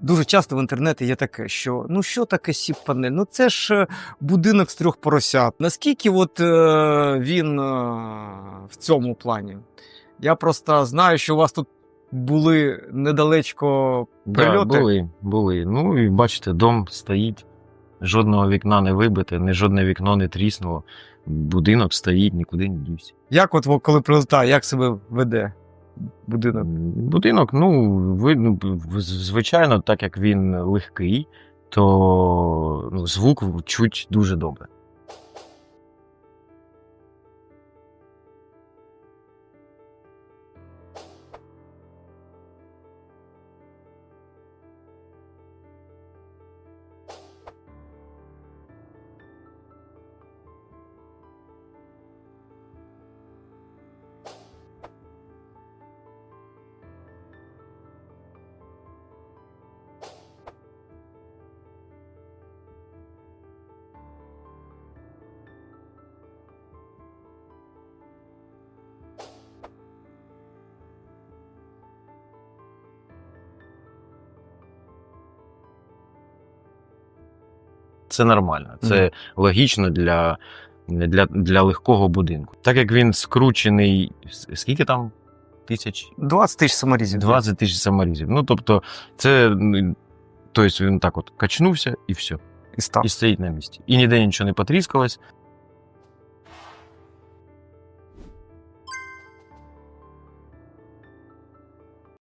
дуже часто в інтернеті є таке, що ну що таке сіп-панель? Ну це ж е, будинок з трьох поросят. Наскільки от е, він е, в цьому плані? Я просто знаю, що у вас тут були недалечко Да, прильоти. були, були. Ну і бачите, дом стоїть, жодного вікна не вибите, ні жодне вікно не тріснуло. Будинок стоїть, нікуди не дівся. Як от коли прилетає, як себе веде будинок? Будинок, ну, ви, ну, звичайно, так як він легкий, то ну, звук чуть дуже добре. Це нормально, це логічно для, для, для легкого будинку. Так як він скручений, скільки там тисяч? 20 тисяч саморізів. 20 тисяч саморізів. Ну, тобто, це. Тобто він так от качнувся і все. і став. І стоїть на місці. І ніде нічого не потріскалось.